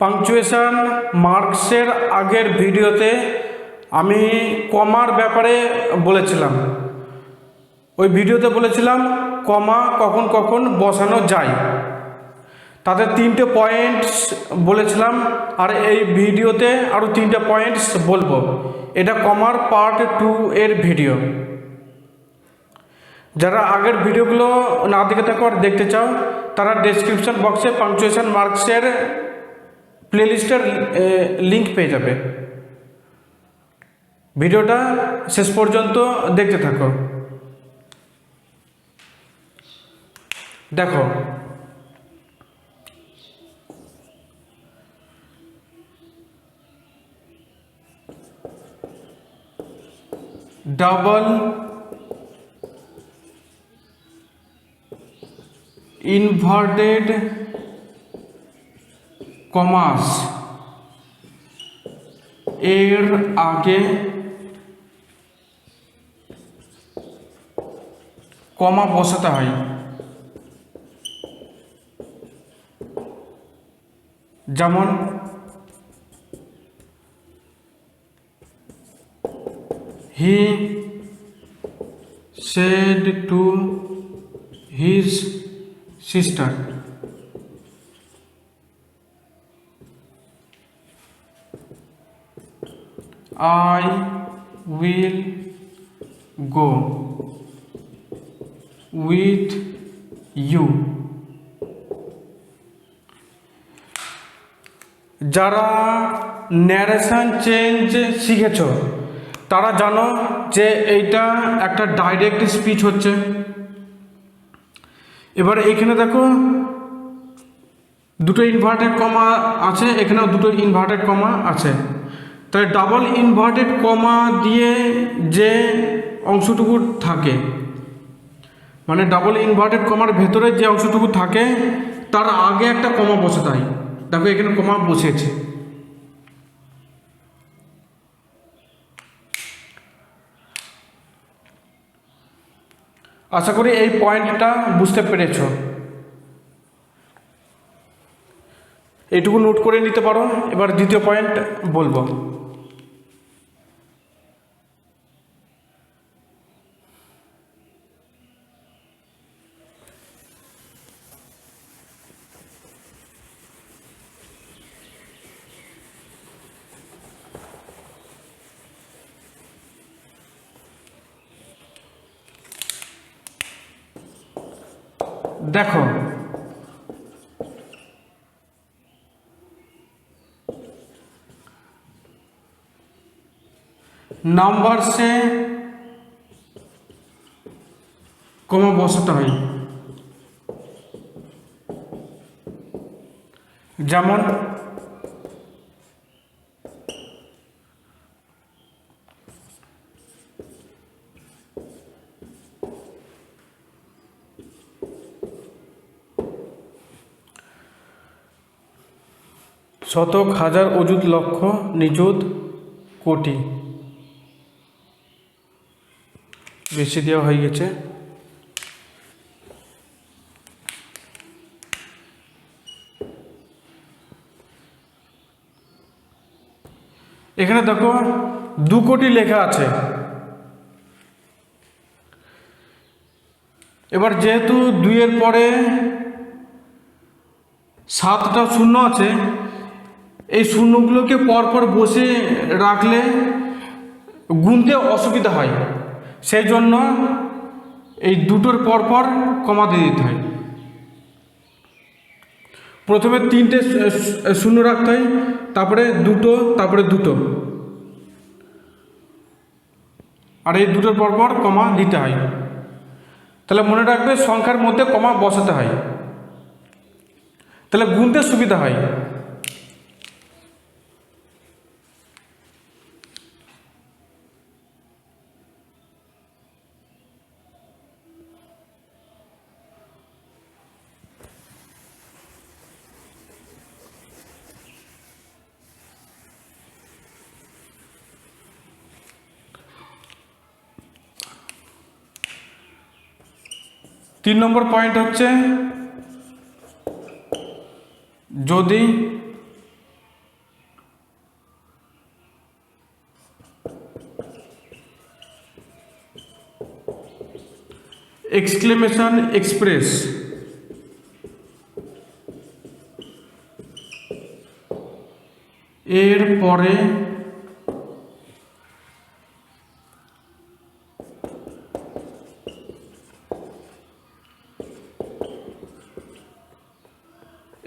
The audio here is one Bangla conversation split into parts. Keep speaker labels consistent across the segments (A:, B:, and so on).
A: পাংচুয়েশন মার্কসের আগের ভিডিওতে আমি কমার ব্যাপারে বলেছিলাম। ওই ভিডিওতে বলেছিলাম, কমা কখন কখন বসানো যায়। তাদের তিনটে পয়েন্টস বলেছিলাম, আর এই ভিডিওতে আরও তিনটে পয়েন্টস বলব। এটা কমার পার্ট টু এর ভিডিও। যারা আগের ভিডিওগুলো না দেখে থাকো আর দেখতে চাও, তারা ডেসক্রিপশন বক্সে পাংচুয়েশন মার্কসের প্লেলিস্টের লিংক পেয়ে যাবে। ভিডিওটা শেষ পর্যন্ত দেখতে থাকো। দেখো। ডাবল ইনভার্টেড কমাস এর আগে কমা বসাতে হয়। যেমন he said to his sister I will go with you. যারা ন্যারেশন চেঞ্জ শিখেছ, তারা জানো যে এইটা একটা ডাইরেক্ট স্পিচ হচ্ছে। এবার এখানে দেখো, দুটো ইনভার্টেড কমা আছে, এখানেও দুটো ইনভার্টেড কমা আছে। তাই ডাবল ইনভার্টেড কমা দিয়ে যে অংশটুকু থাকে মানে ডাবল ইনভার্টেড কমার ভেতরে যে অংশটুকু থাকে, তার আগে একটা কমা বসে তাই। দেখো এখানে কমা বসেছে। আশা করি এই পয়েন্টটা বুঝতে পেরেছ। এইটুকু নোট করে নিতে পারো। এবার দ্বিতীয় পয়েন্ট বলব। দেখো। নাম্বারসে কম বসতে হয়। যেমন শতক হাজার অযুত লক্ষ নিযুত কোটি। বেশি দেওয়া হয়ে গেছে। এখানে দেখো, দু কোটি লেখা আছে। এবার যেহেতু দুইয়ের পরে সাতটা শূন্য আছে এই শূন্যগুলোকে পরপর বসে রাখলে গুনতে অসুবিধা হয়। সেই জন্য এই দুটোর পরপর কমা দিয়ে দিতে হয়। প্রথমে তিনটে শূন্য রাখতে হয়, তারপরে দুটো তারপরে দুটো। আর এই দুটোর পরপর কমা দিতে হয়। তাহলে মনে রাখবে সংখ্যার মধ্যে কমা বসাতে হয়। তাহলে গুনতে সুবিধা হয়। তিন নম্বর পয়েন্ট হচ্ছে যদি এক্সক্লেমেশন এক্সপ্রেস এর পরে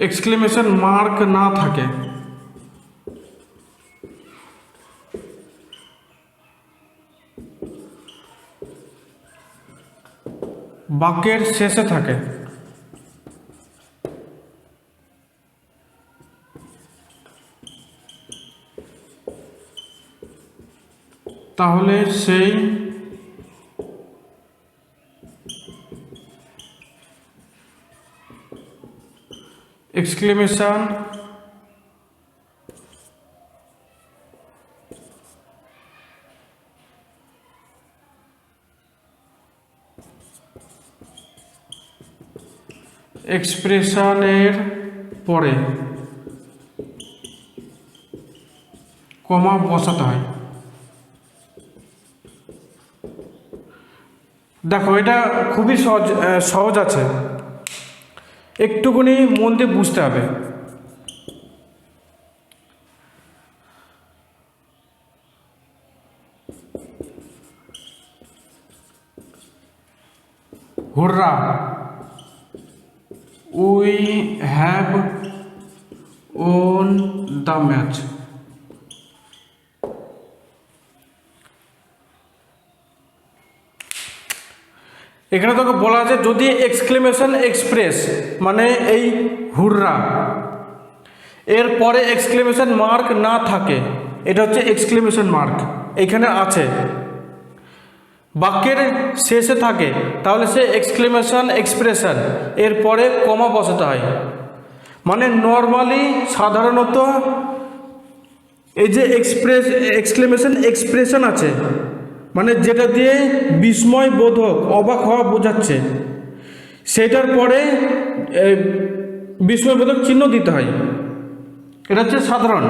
A: এক্সক্লেমেশন মার্ক না থাকে। বাক্যের শেষে থাকে। তাহলে সেই এক্সক্লেমেশন এক্সপ্রেশনের পরে। কমা বসাতে হয়। দেখো এটা খুবই সহজ সহজ আছে। একটুখানি মন দিয়ে বুঝতে হবে। Hurrah we have won the match এখানে তোকে বলা আছে যদি এক্সক্লেমেশন এক্সপ্রেস মানে এই হুররা। এর পরে এক্সক্লেমেশন মার্ক না থাকে, এটা হচ্ছে এক্সক্লেমেশন মার্ক এখানে আছে। বাক্যের শেষে থাকে, তাহলে সে এক্সক্লেমেশন এক্সপ্রেশন এর পরে কমা বসাতে হয়। মানে নর্মালি সাধারণত এই যে এক্সপ্রেস এক্সক্লেমেশন এক্সপ্রেশন আছে মানে যেটা দিয়ে বিস্ময় বোধক অবাক হওয়া বোঝাচ্ছে। সেটার পরে এ, বিস্ময়বোধক চিহ্ন দিতে হয়। এটা হচ্ছে সাধারণ।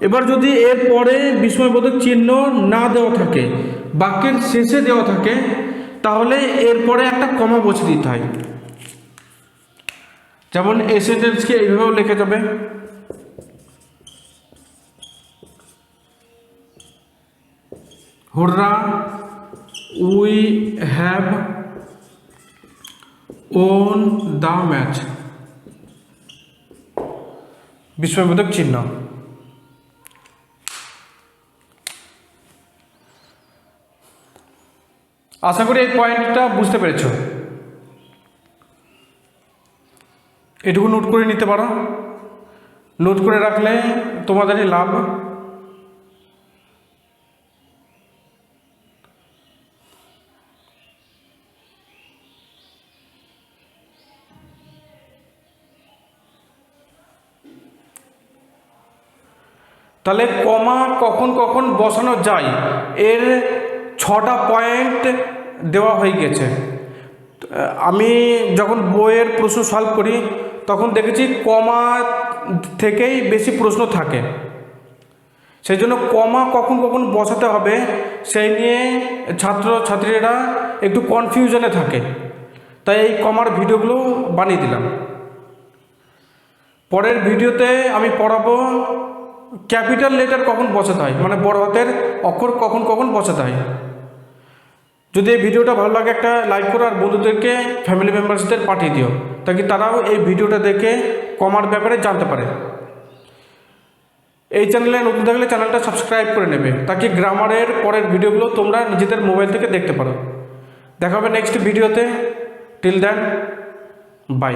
A: এবার যদি এর পরে বিস্ময়বোধক চিহ্ন না দেওয়া থাকে বাক্যের শেষে দেওয়া থাকে তাহলে এরপরে একটা কমা বসে দিতে হয়। যেমন এই সেন্টেন্সকে এইভাবেও লেখা যাবে। Hurrah, we have won the match. বিস্ময়বোধক চিহ্ন। আশা করি এই পয়েন্টটা বুঝতে পেরেছ। এটুকু নোট করে নিতে পারো। নোট করে রাখলে তোমাদেরই লাভ। তাহলে কমা কখন কখন বসানো যায়? এর ছটা পয়েন্ট দেওয়া হয়ে গেছে। আমি যখন বইয়ের প্রশ্ন সলভ করি, তখন দেখেছি কমা থেকেই বেশি প্রশ্ন থাকে। সেই জন্য কমা কখন কখন বসাতে হবে, সেই নিয়ে ছাত্র ছাত্রীরা একটু কনফিউশনে থাকে। তাই এই কমার ভিডিওগুলো বানিয়ে দিলাম। পরের ভিডিওতে আমি পড়াবো ক্যাপিটাল লেটার কখন বসাতে হয়? মানে বড় হাতের অক্ষর কখন কখন বসাতে হয়? যদি এই ভিডিওটা ভালো লাগে একটা লাইক করো আর বন্ধুদেরকে ফ্যামিলি মেম্বার্সদের পাঠিয়ে দিও। তাকে তারাও এই ভিডিওটা দেখে কমার ব্যাপারে জানতে পারে। এই চ্যানেলে নতুন থাকলে চ্যানেলটা সাবস্ক্রাইব করে নেবে। তাকে গ্রামারের পরের ভিডিওগুলো তোমরা নিজেদের মোবাইল থেকে দেখতে পারো। দেখা হবে নেক্সট ভিডিওতে। Till then by